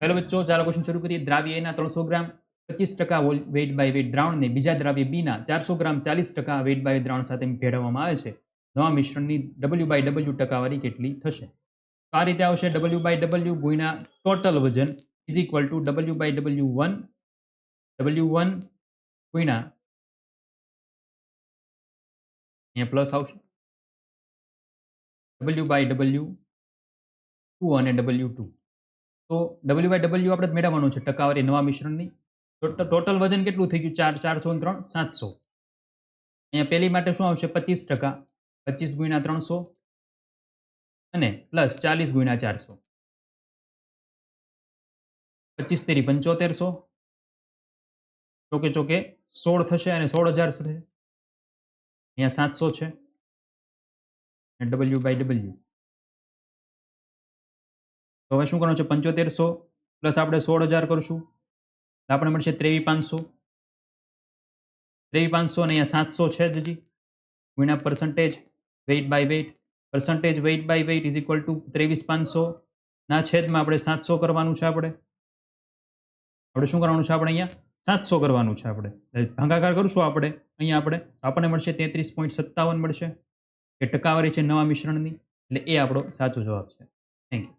પહેલો બચ્ચો, ચાલો ક્વેશ્ચન શરૂ કરીએ. દ્રાવ્ય એના ત્રણસો ગ્રામ, પચીસ ટકા વેટ બાય વેટ દ્રાવણને બીજા દ્રાવ્ય બીના ચારસો ગ્રામ ચાલીસ ટકા વેટ બાય દ્રાવણ સાથે ભેળવવામાં આવે છે. નવા મિશ્રણની ડબલ્યુ બાય ડબલ્યુ ટકાવારી કેટલી થશે? તો આ રીતે આવશે ડબલ્યુ બાય ડબલ્યુ ગુણ્યા ટોટલ વજન is equal to W by W one W one ગુણ્યા અહીંયા પ્લસ આવશે. ડબલ્યુ બાય ડબલ્યુ ટુ અને ડબલ્યુ ટુ તો ડબલ્યુ બાય ડબલ્યુ આપણે મેળવવાનું છે ટકાવારી નવા મિશ્રણની. ટોટલ વજન કેટલું થઈ ગયું? ચાર ચારસો ત્રણ, સાતસો. અહીંયા પહેલી માટે શું આવશે? પચીસ ટકા. પચીસ ગુણ્યા ત્રણસો અને પ્લસ ચાલીસ ગુણ્યા ચારસો. પચીસ તેરી પંચોતેરસો. ચોકે ચોકે સોળ થશે અને સોળ હજાર થશે. અહીંયા સાતસો છે. ડબલ્યુ બાય ડબલ્યુ તો હવે શું કરવાનું છે? પંચોતેરસો પ્લસ આપણે સોળ હજાર કરશું આપણે મળશે ત્રેવીસ પાંચસો. ત્રેવીસ પાંચસો અને અહીંયા સાતસો છે જ હજી. ગુણ્યા percentage weight by weight percentage weight by weight is equal to ત્રેવીસ પાંચસો. ના છેદમાં આપણે સાતસો કરવાનું છે આપણે. આપણે શું કરવાનું છે આપણે અહીંયા? સાતસો કરવાનું છે આપણે. ભાગાકાર કરશું આપણે. અહીંયા આપણે. આપણને મળશે તેત્રીસ પોઈન્ટ સત્તાવન મળશે. એ ટકાવારી છે નવા મિશ્રણની. એટલે એ આપણો સાચો જવાબ છે. Thank you